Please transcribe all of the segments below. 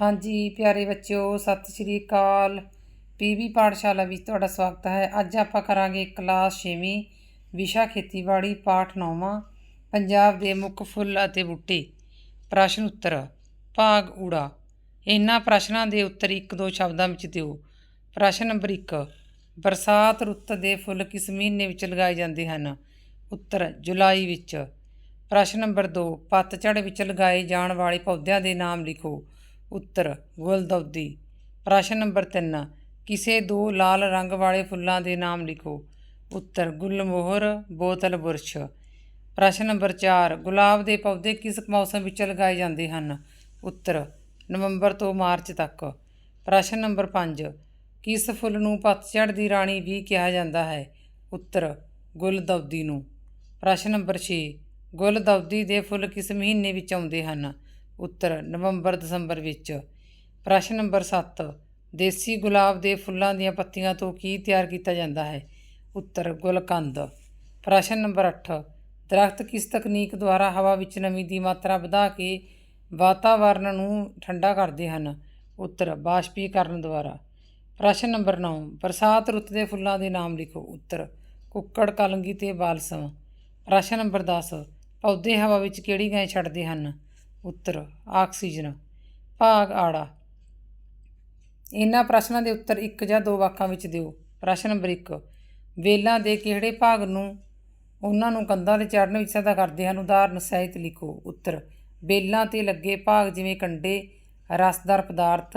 ਹਾਂਜੀ, ਪਿਆਰੇ ਬੱਚਿਓ, ਸਤਿ ਸ਼੍ਰੀ ਅਕਾਲ। ਪੀਵੀ ਪਾਠਸ਼ਾਲਾ ਵਿੱਚ ਤੁਹਾਡਾ ਸਵਾਗਤ ਹੈ। ਅੱਜ ਆਪਾਂ ਕਰਾਂਗੇ ਕਲਾਸ 6ਵੀਂ ਵਿਸ਼ਾ ਖੇਤੀਬਾੜੀ, ਪਾਠ 9ਵਾਂ ਪੰਜਾਬ ਦੇ ਮੁੱਖ ਫੁੱਲ ਅਤੇ ਬੂਟੇ। ਪ੍ਰਸ਼ਨ ਉੱਤਰ, ਭਾਗ ਊੜਾ। ਇਹਨਾਂ ਪ੍ਰਸ਼ਨਾਂ ਦੇ ਉੱਤਰ ਇੱਕ ਦੋ ਸ਼ਬਦਾਂ ਵਿੱਚ ਦਿਓ। ਪ੍ਰਸ਼ਨ ਨੰਬਰ 1 ਬਰਸਾਤ ਰੁੱਤ ਦੇ ਫੁੱਲ ਕਿਸ ਮਹੀਨੇ ਵਿੱਚ ਲਗਾਏ ਜਾਂਦੇ ਹਨ? ਉੱਤਰ, ਜੁਲਾਈ ਵਿੱਚ। ਪ੍ਰਸ਼ਨ ਨੰਬਰ 2 ਪਤਝੜ ਵਿੱਚ ਲਗਾਏ ਜਾਣ ਵਾਲੇ ਪੌਦਿਆਂ ਦੇ ਨਾਮ ਲਿਖੋ। ਉੱਤਰ, ਗੁਲਦੌਦੀ। ਪ੍ਰਸ਼ਨ ਨੰਬਰ 3 ਕਿਸੇ ਦੋ ਲਾਲ ਰੰਗ ਵਾਲੇ ਫੁੱਲਾਂ ਦੇ ਨਾਮ ਲਿਖੋ। ਉੱਤਰ, ਗੁਲਮੋਹਰ, ਬੋਤਲ ਬੁਰਸ਼। ਪ੍ਰਸ਼ਨ ਨੰਬਰ 4 ਗੁਲਾਬ ਦੇ ਪੌਦੇ ਕਿਸ ਮੌਸਮ ਵਿੱਚ ਲਗਾਏ ਜਾਂਦੇ ਹਨ? ਉੱਤਰ, ਨਵੰਬਰ ਤੋਂ ਮਾਰਚ ਤੱਕ। ਪ੍ਰਸ਼ਨ ਨੰਬਰ 5 ਕਿਸ ਫੁੱਲ ਨੂੰ ਪਤਝੜ ਦੀ ਰਾਣੀ ਵੀ ਕਿਹਾ ਜਾਂਦਾ ਹੈ? ਉੱਤਰ, ਗੁਲਦੌਦੀ ਨੂੰ। ਪ੍ਰਸ਼ਨ ਨੰਬਰ 6 ਗੁਲਦੌਦੀ ਦੇ ਫੁੱਲ ਕਿਸ ਮਹੀਨੇ ਵਿੱਚ ਆਉਂਦੇ ਹਨ? ਉੱਤਰ, ਨਵੰਬਰ, ਦਸੰਬਰ ਵਿੱਚ। ਪ੍ਰਸ਼ਨ ਨੰਬਰ 7 ਦੇਸੀ ਗੁਲਾਬ ਦੇ ਫੁੱਲਾਂ ਦੀਆਂ ਪੱਤੀਆਂ ਤੋਂ ਕੀ ਤਿਆਰ ਕੀਤਾ ਜਾਂਦਾ ਹੈ? ਉੱਤਰ, ਗੁਲਕੰਦ। ਪ੍ਰਸ਼ਨ ਨੰਬਰ 8 ਦਰਖਤ ਕਿਸ ਤਕਨੀਕ ਦੁਆਰਾ ਹਵਾ ਵਿੱਚ ਨਮੀ ਦੀ ਮਾਤਰਾ ਵਧਾ ਕੇ ਵਾਤਾਵਰਣ ਨੂੰ ਠੰਡਾ ਕਰਦੇ ਹਨ? ਉੱਤਰ, ਬਾਸ਼ਪੀਕਰਨ ਦੁਆਰਾ। ਪ੍ਰਸ਼ਨ ਨੰਬਰ 9 ਬਰਸਾਤ ਰੁੱਤ ਦੇ ਫੁੱਲਾਂ ਦੇ ਨਾਮ ਲਿਖੋ। ਉੱਤਰ, ਕੁੱਕੜ, ਕਲੰਗੀ ਤੇ ਬਾਲਸਮ। ਪ੍ਰਸ਼ਨ ਨੰਬਰ 10 ਪੌਦੇ ਹਵਾ ਵਿੱਚ ਕਿਹੜੀ ਗੈਸ ਛੱਡਦੇ ਹਨ? ਉੱਤਰ, ਆਕਸੀਜਨ, ਭਾਗ ਆੜਾ। ਇਹਨਾਂ ਪ੍ਰਸ਼ਨਾਂ ਦੇ ਉੱਤਰ ਇੱਕ ਜਾਂ ਦੋ ਵਾਕਾਂ ਵਿੱਚ ਦਿਓ। ਪ੍ਰਸ਼ਨ ਨੰਬਰ 1 ਵੇਲਾਂ ਦੇ ਕਿਹੜੇ ਭਾਗ ਨੂੰ ਉਹਨਾਂ ਨੂੰ ਕੰਧਾਂ ਤੇ ਚੜ੍ਹਨ ਵਿੱਚ ਸਹਾਇਤਾ ਕਰਦੇ ਹਨ? ਉਦਾਹਰਨ ਸਹਿਤ ਲਿਖੋ। ਉੱਤਰ, ਵੇਲਾਂ ਤੇ ਲੱਗੇ ਭਾਗ ਜਿਵੇਂ ਕੰਡੇ, ਰਸਦਾਰ ਪਦਾਰਥ,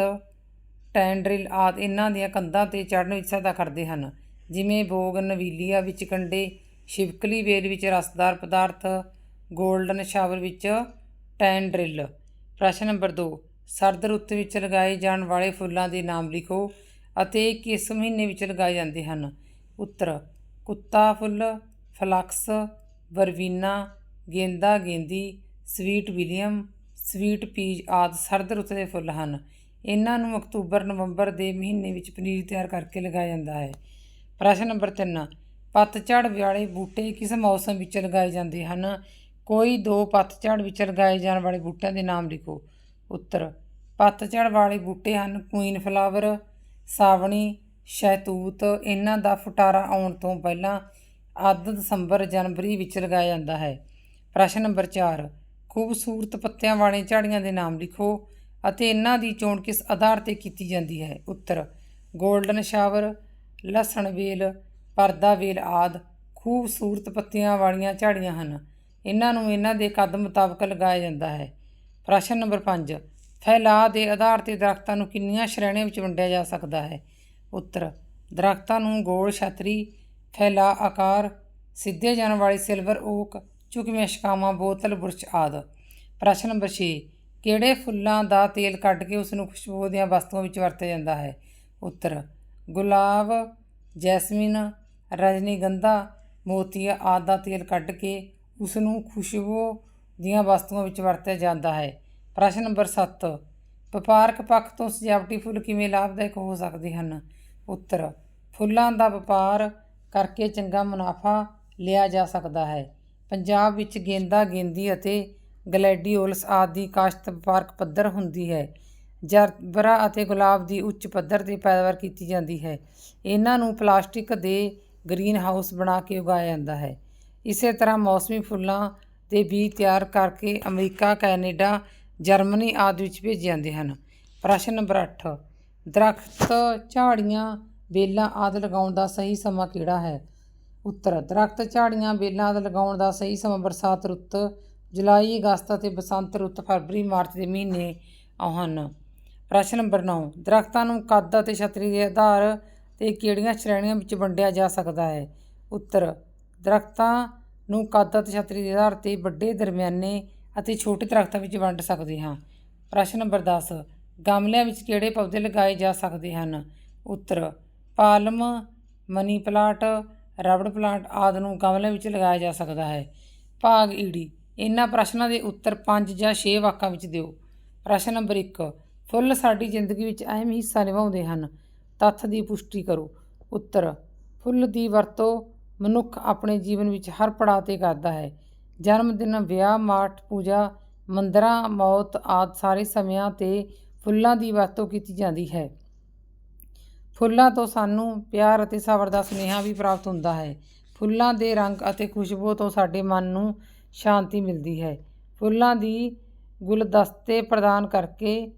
ਟੈਂਡਰਿਲ ਆਦਿ, ਇਹਨਾਂ ਦੀਆਂ ਕੰਧਾਂ ਤੇ ਚੜ੍ਹਨ ਵਿੱਚ ਸਹਾਇਤਾ ਕਰਦੇ ਹਨ। ਜਿਵੇਂ ਬੋਗਨਵੀਲੀਆ ਵਿੱਚ ਕੰਡੇ, ਸ਼ਿਵਕਲੀ ਵੇਲ ਵਿੱਚ ਰਸਦਾਰ ਪਦਾਰਥ, ਗੋਲਡਨ ਸ਼ਾਵਰ ਵਿੱਚ ਟੈਨ ਟੈਂਡਰਿਲ ਪ੍ਰਸ਼ਨ ਨੰਬਰ 2 ਸਰਦ ਰੁੱਤ ਵਿੱਚ ਲਗਾਏ ਜਾਣ ਵਾਲੇ ਫੁੱਲਾਂ ਦੇ ਨਾਮ ਲਿਖੋ ਅਤੇ ਕਿਸ ਮਹੀਨੇ ਵਿੱਚ ਲਗਾਏ ਜਾਂਦੇ ਹਨ? ਉੱਤਰ, ਕੁੱਤਾ ਫੁੱਲ, ਫਲਕਸ, ਵਰਵੀਨਾ, ਗੇਂਦਾ, ਗੇਂਦੀ, ਸਵੀਟ ਵਿਲੀਅਮ, ਸਵੀਟ ਪੀਜ ਆਦਿ ਸਰਦ ਰੁੱਤ ਦੇ ਫੁੱਲ ਹਨ। ਇਹਨਾਂ ਨੂੰ ਅਕਤੂਬਰ, ਨਵੰਬਰ ਦੇ ਮਹੀਨੇ ਵਿੱਚ ਪਨੀਰ ਤਿਆਰ ਕਰਕੇ ਲਗਾਇਆ ਜਾਂਦਾ ਹੈ। ਪ੍ਰਸ਼ਨ ਨੰਬਰ 3 ਪਤਝੜ ਵਾਲੇ ਬੂਟੇ ਕਿਸ ਮੌਸਮ ਵਿੱਚ ਲਗਾਏ ਜਾਂਦੇ ਹਨ? ਕੋਈ ਦੋ ਪੱਤਝੜ ਵਿੱਚ ਲਗਾਏ ਜਾਣ ਵਾਲੇ ਬੂਟਿਆਂ ਦੇ ਨਾਮ ਲਿਖੋ। ਉੱਤਰ ਪੱਤਝੜ ਵਾਲੇ ਬੂਟੇ ਹਨ ਕੁਈਨ ਫਲਾਵਰ ਸਾਵਣੀ ਸ਼ੈਤੂਤ ਇਹਨਾਂ ਦਾ ਫੁਟਾਰਾ ਆਉਣ ਤੋਂ ਪਹਿਲਾਂ ਅੱਧ ਦਸੰਬਰ ਜਨਵਰੀ ਵਿੱਚ ਲਗਾਇਆ ਜਾਂਦਾ ਹੈ। ਪ੍ਰਸ਼ਨ ਨੰਬਰ 4 ਖੂਬਸੂਰਤ ਪੱਤਿਆਂ ਵਾਲੇ ਝਾੜੀਆਂ ਦੇ ਨਾਮ ਲਿਖੋ ਅਤੇ ਇਹਨਾਂ ਦੀ ਚੋਣ ਕਿਸ ਆਧਾਰ ਤੇ ਕੀਤੀ ਜਾਂਦੀ ਹੈ? ਉੱਤਰ, ਗੋਲਡਨ ਸ਼ਾਵਰ, ਲਸਣ ਵੇਲ, ਪਰਦਾ ਵੇਲ ਆਦ ਖੂਬਸੂਰਤ ਪੱਤਿਆਂ ਵਾਲੀਆਂ ਝਾੜੀਆਂ ਹਨ। ਇਹਨਾਂ ਨੂੰ ਇਹਨਾਂ ਦੇ ਕੱਦ ਮੁਤਾਬਕ ਲਗਾਇਆ ਜਾਂਦਾ ਹੈ? ਪ੍ਰਸ਼ਨ ਨੰਬਰ 5 ਫੈਲਾਅ ਦੇ ਆਧਾਰ ਤੇ ਦਰਖਤਾਂ ਨੂੰ ਕਿੰਨੀਆਂ ਸ਼੍ਰੇਣੀਆਂ ਵਿੱਚ ਵੰਡਿਆ ਜਾ ਸਕਦਾ ਹੈ? ਉੱਤਰ, ਦਰਖਤਾਂ ਨੂੰ ਗੋਲ ਛਤਰੀ ਫੈਲਾ ਆਕਾਰ, ਸਿੱਧੇ ਜਾਣ ਵਾਲੀ ਸਿਲਵਰ ਓਕ ਝੁਕਵੀਆਂ ਸ਼ਕਾਵਾਂ ਬੋਤਲ, ਬੁਰਸ਼ ਆਦਿ। ਪ੍ਰਸ਼ਨ ਨੰਬਰ 6 ਕਿਹੜੇ ਫੁੱਲਾਂ ਦਾ ਤੇਲ ਕੱਢ ਕੇ ਉਸ ਨੂੰ ਖੁਸ਼ਬੂ ਦੀਆਂ ਵਸਤੂਆਂ ਵਿੱਚ ਵਰਤਿਆ ਜਾਂਦਾ ਹੈ? ਉੱਤਰ, ਗੁਲਾਬ, ਜੈਸਮੀਨ, ਰਜਨੀਗੰਧਾ, ਮੋਤੀਆ ਆਦਿ ਦਾ ਤੇਲ ਕੱਢ ਕੇ ਉਸ ਨੂੰ ਖੁਸ਼ਬੂ ਦੀਆਂ ਵਸਤੂਆਂ ਵਿੱਚ ਵਰਤਿਆ ਜਾਂਦਾ ਹੈ। ਪ੍ਰਸ਼ਨ ਨੰਬਰ 7 ਵਪਾਰਕ ਪੱਖ ਤੋਂ ਸਜਾਵਟੀ ਫੁੱਲ ਕਿਵੇਂ ਲਾਭਦਾਇਕ ਹੋ ਸਕਦੇ ਹਨ? ਉੱਤਰ, ਫੁੱਲਾਂ ਦਾ ਵਪਾਰ ਕਰਕੇ ਚੰਗਾ ਮੁਨਾਫਾ ਲਿਆ ਜਾ ਸਕਦਾ ਹੈ। ਪੰਜਾਬ ਵਿੱਚ ਗੇਂਦਾ, ਗੇਂਦੀ ਅਤੇ ਗਲੈਡੀਓਲਸ ਆਦਿ ਕਾਸ਼ਤ ਵਪਾਰਕ ਪੱਧਰ ਹੁੰਦੀ ਹੈ। ਜਰਬਰਾ ਅਤੇ ਗੁਲਾਬ ਦੀ ਉੱਚ ਪੱਧਰ ਤੇ ਪੈਦਾਵਾਰ ਕੀਤੀ ਜਾਂਦੀ ਹੈ। ਇਹਨਾਂ ਨੂੰ ਪਲਾਸਟਿਕ ਦੇ ਗ੍ਰੀਨ ਹਾਊਸ ਬਣਾ ਕੇ ਉਗਾਇਆ ਜਾਂਦਾ ਹੈ। ਇਸੇ ਤਰ੍ਹਾਂ ਮੌਸਮੀ ਫੁੱਲਾਂ ਦੇ ਬੀਜ ਤਿਆਰ ਕਰਕੇ ਅਮਰੀਕਾ, ਕੈਨੇਡਾ, ਜਰਮਨੀ ਆਦਿ ਵਿੱਚ ਭੇਜੇ ਜਾਂਦੇ ਹਨ। ਪ੍ਰਸ਼ਨ ਨੰਬਰ 8 ਦਰਖਤ, ਝਾੜੀਆਂ ਵੇਲਾਂ ਆਦਿ ਲਗਾਉਣ ਦਾ ਸਹੀ ਸਮਾਂ ਕਿਹੜਾ ਹੈ? ਉੱਤਰ, ਦਰਖਤ, ਝਾੜੀਆਂ ਵੇਲਾਂ ਆਦਿ ਲਗਾਉਣ ਦਾ ਸਹੀ ਸਮਾਂ ਬਰਸਾਤ ਰੁੱਤ, ਜੁਲਾਈ, ਅਗਸਤ ਅਤੇ ਬਸੰਤ ਰੁੱਤ ਫਰਵਰੀ, ਮਾਰਚ ਦੇ ਮਹੀਨੇ ਹਨ ਪ੍ਰਸ਼ਨ ਨੰਬਰ 9 ਦਰਖਤਾਂ ਨੂੰ ਕੱਦ ਅਤੇ ਛਤਰੀ ਦੇ ਆਧਾਰ ਤੇ ਕਿਹੜੀਆਂ ਸ਼੍ਰੇਣੀਆਂ ਵਿੱਚ ਵੰਡਿਆ ਜਾ ਸਕਦਾ ਹੈ? ਉੱਤਰ, ਦਰਖਤਾਂ ਨੂੰ ਕੱਦ ਅਤੇ ਛਤਰੀ ਦੇ ਆਧਾਰ ਤੇ ਵੱਡੇ ਦਰਮਿਆਨੇ ਅਤੇ ਛੋਟੇ ਦਰਖਤਾਂ ਵਿੱਚ ਵੰਡ ਸਕਦੇ ਹਾਂ। ਪ੍ਰਸ਼ਨ ਨੰਬਰ 10 ਗਮਲਿਆਂ ਵਿੱਚ ਕਿਹੜੇ ਪੌਦੇ ਲਗਾਏ ਜਾ ਸਕਦੇ ਹਨ? ਉੱਤਰ, palm, money plant, rubber plant ਆਦਿ ਨੂੰ ਗਮਲਿਆਂ ਵਿੱਚ ਲਗਾਇਆ ਜਾ ਸਕਦਾ ਹੈ। ਭਾਗ ਈੜੀ ਇਹਨਾਂ ਪ੍ਰਸ਼ਨਾਂ ਦੇ ਉੱਤਰ 5 ਜਾਂ 6 ਵਾਕਾਂ ਵਿੱਚ ਦਿਓ। ਪ੍ਰਸ਼ਨ ਨੰਬਰ 1 ਫੁੱਲ ਸਾਡੀ ਜ਼ਿੰਦਗੀ ਵਿੱਚ ਅਹਿਮ ਹਿੱਸਾ ਨਿਭਾਉਂਦੇ ਹਨ। ਤੱਥ ਦੀ ਪੁਸ਼ਟੀ ਕਰੋ। ਉੱਤਰ, ਫੁੱਲ ਦੀ ਵਰਤੋਂ ਮਨੁੱਖ ਆਪਣੇ ਜੀਵਨ ਵਿੱਚ ਹਰ ਪੜਾਅ ਤੇ ਕਰਦਾ ਹੈ। ਜਨਮ ਦਿਨ, ਵਿਆਹ ਮਾਠ ਪੂਜਾ, ਮੰਦਰਾਂ, ਮੌਤ ਆਦਿ ਸਾਰੇ ਸਮਿਆਂ ਤੇ ਫੁੱਲਾਂ ਦੀ ਵਰਤੋਂ ਕੀਤੀ ਜਾਂਦੀ ਹੈ। ਫੁੱਲਾਂ ਤੋਂ ਸਾਨੂੰ ਪਿਆਰ ਅਤੇ ਸਬਰ ਦਾ ਸੁਨੇਹਾ ਵੀ ਪ੍ਰਾਪਤ ਹੁੰਦਾ ਹੈ। ਫੁੱਲਾਂ ਦੇ ਰੰਗ ਅਤੇ ਖੁਸ਼ਬੂ ਤੋਂ ਸਾਡੇ ਮਨ ਨੂੰ ਸ਼ਾਂਤੀ ਮਿਲਦੀ ਹੈ। ਫੁੱਲਾਂ ਦੀ ਗੁਲਦਸਤੇ ਪ੍ਰਦਾਨ ਕਰਕੇ,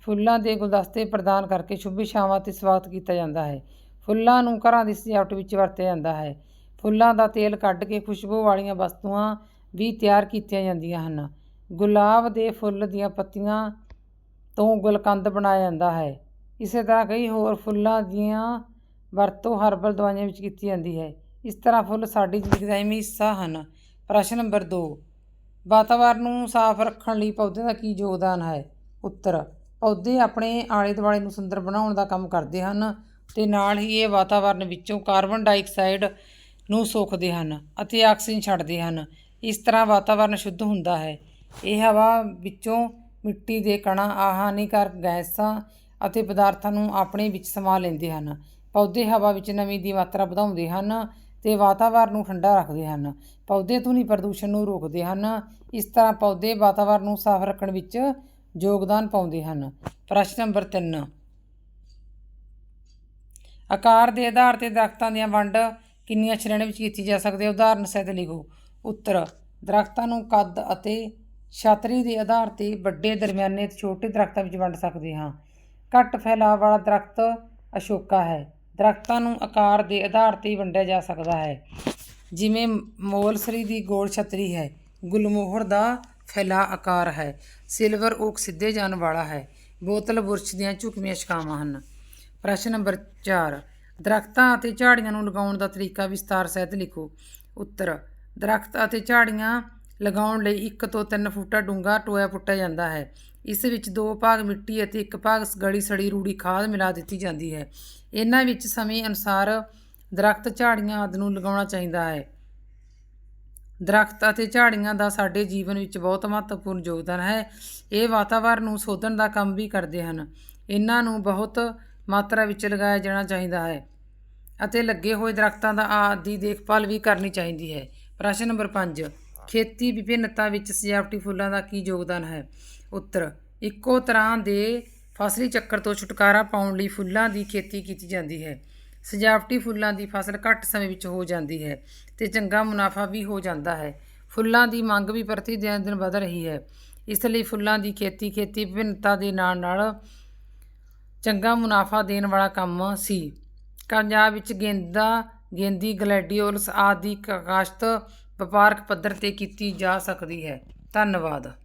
ਫੁੱਲਾਂ ਦੇ ਗੁਲਦਸਤੇ ਪ੍ਰਦਾਨ ਕਰਕੇ ਸ਼ੁਭ ਇਛਾਵਾਂ ਤੇ ਸਵਾਗਤ ਕੀਤਾ ਜਾਂਦਾ ਹੈ। ਫੁੱਲਾਂ ਨੂੰ ਘਰਾਂ ਦੀ ਸਜਾਵਟ ਵਿੱਚ ਵਰਤਿਆ ਜਾਂਦਾ ਹੈ। ਫੁੱਲਾਂ ਦਾ ਤੇਲ ਕੱਢ ਕੇ ਖੁਸ਼ਬੂ ਵਾਲੀਆਂ ਵਸਤੂਆਂ ਵੀ ਤਿਆਰ ਕੀਤੀਆਂ ਜਾਂਦੀਆਂ ਹਨ। ਗੁਲਾਬ ਦੇ ਫੁੱਲ ਦੀਆਂ ਪੱਤੀਆਂ ਤੋਂ ਗੁਲਕੰਦ ਬਣਾਇਆ ਜਾਂਦਾ ਹੈ। ਇਸੇ ਤਰ੍ਹਾਂ ਕਈ ਹੋਰ ਫੁੱਲਾਂ ਦੀਆਂ ਵਰਤੋਂ ਹਰਬਲ ਦਵਾਈਆਂ ਵਿੱਚ ਕੀਤੀ ਜਾਂਦੀ ਹੈ। ਇਸ ਤਰ੍ਹਾਂ ਫੁੱਲ ਸਾਡੀ ਜ਼ਿੰਦਗੀ ਦਾ ਅਹਿਮ ਹਿੱਸਾ ਹਨ। ਪ੍ਰਸ਼ਨ ਨੰਬਰ 2 ਵਾਤਾਵਰਨ ਨੂੰ ਸਾਫ਼ ਰੱਖਣ ਲਈ ਪੌਦਿਆਂ ਦਾ ਕੀ ਯੋਗਦਾਨ ਹੈ? ਉੱਤਰ, ਪੌਦੇ ਆਪਣੇ ਆਲੇ ਦੁਆਲੇ ਨੂੰ ਸੁੰਦਰ ਬਣਾਉਣ ਦਾ ਕੰਮ ਕਰਦੇ ਹਨ ਤੇ ਨਾਲ ਹੀ ਇਹ ਵਾਤਾਵਰਨ ਵਿੱਚੋਂ ਕਾਰਬਨ ਡਾਈਆਕਸਾਈਡ ਨੂੰ ਸੋਖਦੇ ਹਨ ਅਤੇ ਆਕਸੀਜਨ ਛੱਡਦੇ ਹਨ। ਇਸ ਤਰ੍ਹਾਂ ਵਾਤਾਵਰਨ ਸ਼ੁੱਧ ਹੁੰਦਾ ਹੈ। ਇਹ ਹਵਾ ਵਿੱਚੋਂ ਮਿੱਟੀ ਦੇ ਕਣਾਂ ਆ ਹਾਨੀਕਾਰਕ ਗੈਸਾਂ ਅਤੇ ਪਦਾਰਥਾਂ ਨੂੰ ਆਪਣੇ ਵਿੱਚ ਸਮਾ ਲੈਂਦੇ ਹਨ। ਪੌਦੇ ਹਵਾ ਵਿੱਚ ਨਮੀ ਦੀ ਮਾਤਰਾ ਵਧਾਉਂਦੇ ਹਨ ਤੇ ਵਾਤਾਵਰਨ ਨੂੰ ਠੰਡਾ ਰੱਖਦੇ ਹਨ। ਪੌਦੇ ਧੁਨੀ ਪ੍ਰਦੂਸ਼ਣ ਨੂੰ ਰੋਕਦੇ ਹਨ। ਇਸ ਤਰ੍ਹਾਂ ਪੌਦੇ ਵਾਤਾਵਰਨ ਨੂੰ ਸਾਫ਼ ਰੱਖਣ ਵਿੱਚ ਯੋਗਦਾਨ ਪਾਉਂਦੇ ਹਨ। ਪ੍ਰਸ਼ਨ ਨੰਬਰ 3 ਆਕਾਰ ਦੇ ਆਧਾਰ ਤੇ ਦਰਖਤਾਂ ਦੀਆਂ ਵੰਡ ਕਿੰਨੀਆਂ ਸ਼੍ਰੇਣੀਆਂ ਵਿੱਚ ਕੀਤੀ ਜਾ ਸਕਦੀ ਹੈ? ਉਦਾਹਰਨ ਸਹਿਤ ਲਿਖੋ। ਉੱਤਰ, ਦਰਖਤਾਂ ਨੂੰ ਕੱਦ ਅਤੇ ਛਾਤਰੀ ਦੇ ਆਧਾਰ ਤੇ ਵੱਡੇ ਦਰਮਿਆਨੇ ਤੇ ਛੋਟੇ ਦਰਖਤਾਂ ਵਿੱਚ ਵੰਡ ਸਕਦੇ ਹਾਂ। ਘੱਟ ਫੈਲਾਅ ਵਾਲਾ ਦਰਖਤ ਅਸ਼ੋਕਾ ਹੈ। ਦਰਖਤਾਂ ਨੂੰ ਆਕਾਰ ਦੇ ਆਧਾਰ ਤੇ ਵੰਡਿਆ ਜਾ ਸਕਦਾ ਹੈ। ਜਿਵੇਂ ਮੋਲਸਰੀ ਦੀ ਗੋਲ ਛਤਰੀ ਹੈ। ਗੁਲਮੋਹਰ ਦਾ ਫੈਲਾਅ ਆਕਾਰ ਹੈ। ਸਿਲਵਰ ਓਕ ਸਿੱਧੇ ਜਾਣ ਵਾਲਾ ਹੈ। ਬੋਤਲ ਬੁਰਸ਼ ਦੀਆਂ ਝੁਕਵੀਆਂ ਸ਼ਕਾਵਾਂ ਹਨ। ਪ੍ਰਸ਼ਨ ਨੰਬਰ 4 ਦਰਖਤਾਂ ਅਤੇ ਝਾੜੀਆਂ ਨੂੰ ਲਗਾਉਣ ਦਾ ਤਰੀਕਾ ਵਿਸਤਾਰ ਸਹਿਤ ਲਿਖੋ। ਉੱਤਰ, ਦਰਖਤ ਅਤੇ ਝਾੜੀਆਂ ਲਗਾਉਣ ਲਈ 1 ਤੋਂ 3 ਫੁੱਟਾ ਡੂੰਘਾ ਟੋਇਆ ਪੁੱਟਿਆ ਜਾਂਦਾ ਹੈ। ਇਸ ਵਿੱਚ ਦੋ ਭਾਗ ਮਿੱਟੀ ਅਤੇ ਇੱਕ ਭਾਗ ਗਲੀ ਸੜੀ ਰੂੜੀ ਖਾਦ ਮਿਲਾ ਦਿੱਤੀ ਜਾਂਦੀ ਹੈ। ਇਹਨਾਂ ਵਿੱਚ ਸਮੇਂ ਅਨੁਸਾਰ ਦਰਖਤ, ਝਾੜੀਆਂ ਆਦਿ ਨੂੰ ਲਗਾਉਣਾ ਚਾਹੀਦਾ ਹੈ। ਦਰਖਤ ਅਤੇ ਝਾੜੀਆਂ ਦਾ ਸਾਡੇ ਜੀਵਨ ਵਿੱਚ ਬਹੁਤ ਮਹੱਤਵਪੂਰਨ ਯੋਗਦਾਨ ਹੈ। ਇਹ ਵਾਤਾਵਰਨ ਨੂੰ ਸੋਧਣ ਦਾ ਕੰਮ ਵੀ ਕਰਦੇ ਹਨ। ਇਹਨਾਂ ਨੂੰ ਬਹੁਤ ਮਾਤਰਾ ਵਿੱਚ ਲਗਾਇਆ ਜਾਣਾ ਚਾਹੀਦਾ ਹੈ ਅਤੇ ਲੱਗੇ ਹੋਏ ਦਰਖਤਾਂ ਦਾ ਆਦਿ ਦੇਖਭਾਲ ਵੀ ਕਰਨੀ ਚਾਹੀਦੀ ਹੈ। ਪ੍ਰਸ਼ਨ ਨੰਬਰ 5 ਖੇਤੀ ਵਿਭਿੰਨਤਾ ਵਿੱਚ ਸਜਾਵਟੀ ਫੁੱਲਾਂ ਦਾ ਕੀ ਯੋਗਦਾਨ ਹੈ? ਉੱਤਰ, ਇੱਕੋ ਤਰ੍ਹਾਂ ਦੇ ਫਸਲੀ ਚੱਕਰ ਤੋਂ ਛੁਟਕਾਰਾ ਪਾਉਣ ਲਈ ਫੁੱਲਾਂ ਦੀ ਖੇਤੀ ਕੀਤੀ ਜਾਂਦੀ ਹੈ। ਸਜਾਵਟੀ ਫੁੱਲਾਂ ਦੀ ਫਸਲ ਘੱਟ ਸਮੇਂ ਵਿੱਚ ਹੋ ਜਾਂਦੀ ਹੈ ਤੇ ਚੰਗਾ ਮੁਨਾਫਾ ਵੀ ਹੋ ਜਾਂਦਾ ਹੈ। ਫੁੱਲਾਂ ਦੀ ਮੰਗ ਵੀ ਪ੍ਰਤੀ ਦਿਨ ਦਿਨ ਵਧ ਰਹੀ ਹੈ। ਇਸ ਲਈ ਫੁੱਲਾਂ ਦੀ ਖੇਤੀ ਖੇਤੀ ਵਿਭਿੰਨਤਾ ਦੇ ਨਾਲ ਨਾਲ ਚੰਗਾ ਮੁਨਾਫਾ ਦੇਣ ਵਾਲਾ ਕੰਮ ਸੀ। ਪੰਜਾਬ ਵਿੱਚ ਗੇਂਦਾ, ਗੇਂਦੀ, ਗਲੈਡੀਓਲਸ ਆਦਿ ਕਾਸ਼ਤ ਵਪਾਰਕ ਪੱਧਰ ਤੇ ਕੀਤੀ ਜਾ ਸਕਦੀ ਹੈ। ਧੰਨਵਾਦ।